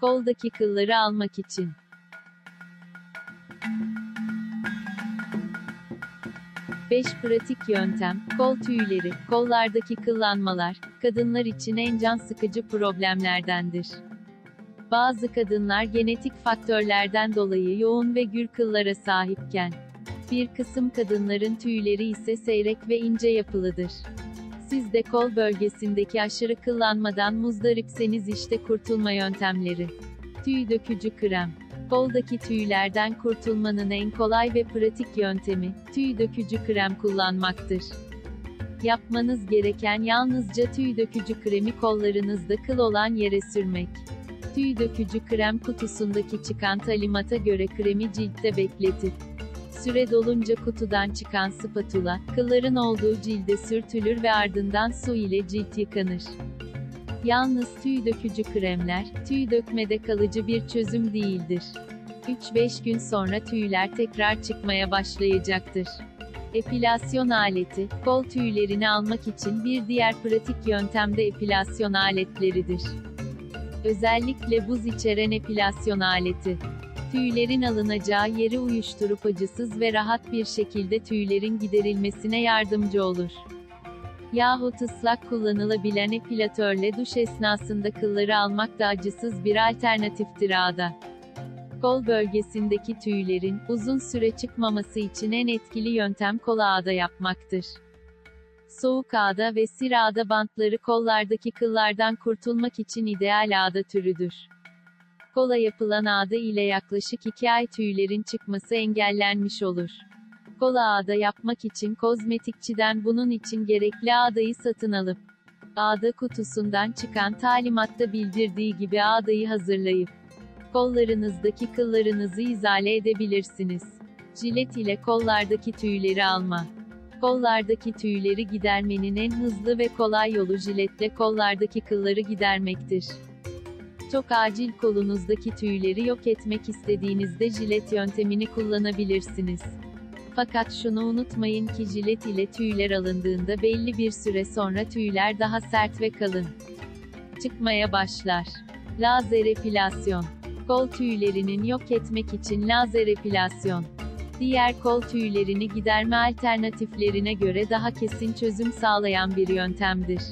Koldaki kılları almak için. Beş pratik yöntem, kol tüyleri, kollardaki kıllanmalar, kadınlar için en can sıkıcı problemlerdendir. Bazı kadınlar genetik faktörlerden dolayı yoğun ve gür kıllara sahipken, bir kısım kadınların tüyleri ise seyrek ve ince yapılıdır. Siz de kol bölgesindeki aşırı kıllanmadan muzdaripseniz işte kurtulma yöntemleri. Tüy dökücü krem. Koldaki tüylerden kurtulmanın en kolay ve pratik yöntemi, tüy dökücü krem kullanmaktır. Yapmanız gereken yalnızca tüy dökücü kremi kollarınızda kıl olan yere sürmek. Tüy dökücü krem kutusundaki çıkan talimata göre kremi ciltte bekletin. Süre dolunca kutudan çıkan spatula, kılların olduğu cilde sürtülür ve ardından su ile cilt yıkanır. Yalnız tüy dökücü kremler, tüy dökmede kalıcı bir çözüm değildir. 3-5 gün sonra tüyler tekrar çıkmaya başlayacaktır. Epilasyon aleti, kol tüylerini almak için bir diğer pratik yöntem de epilasyon aletleridir. Özellikle buz içeren epilasyon aleti. Tüylerin alınacağı yeri uyuşturup acısız ve rahat bir şekilde tüylerin giderilmesine yardımcı olur. Yahut ıslak kullanılabilen epilatörle duş esnasında kılları almak da acısız bir alternatiftir ağda. Kol bölgesindeki tüylerin, uzun süre çıkmaması için en etkili yöntem kol ağda yapmaktır. Soğuk ağda ve sir ağda bantları kollardaki kıllardan kurtulmak için ideal ağda türüdür. Kola yapılan ağda ile yaklaşık 2 ay tüylerin çıkması engellenmiş olur. Kola ağda yapmak için kozmetikçiden bunun için gerekli ağdayı satın alıp, ağda kutusundan çıkan talimatta bildirdiği gibi ağdayı hazırlayıp, kollarınızdaki kıllarınızı izale edebilirsiniz. Jilet ile kollardaki tüyleri alma. Kollardaki tüyleri gidermenin en hızlı ve kolay yolu jiletle kollardaki kılları gidermektir. Çok acil kolunuzdaki tüyleri yok etmek istediğinizde jilet yöntemini kullanabilirsiniz. Fakat şunu unutmayın ki jilet ile tüyler alındığında belli bir süre sonra tüyler daha sert ve kalın çıkmaya başlar. Lazer epilasyon. Kol tüylerinin yok etmek için lazer epilasyon. Diğer kol tüylerini giderme alternatiflerine göre daha kesin çözüm sağlayan bir yöntemdir.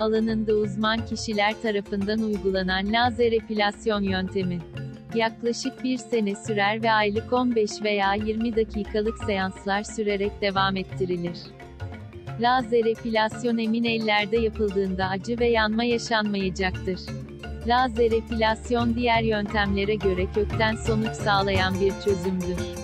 Alanında uzman kişiler tarafından uygulanan lazer epilasyon yöntemi. Yaklaşık bir sene sürer ve aylık 15 veya 20 dakikalık seanslar sürerek devam ettirilir. Lazer epilasyon emin ellerde yapıldığında acı ve yanma yaşanmayacaktır. Lazer epilasyon diğer yöntemlere göre kökten sonuç sağlayan bir çözümdür.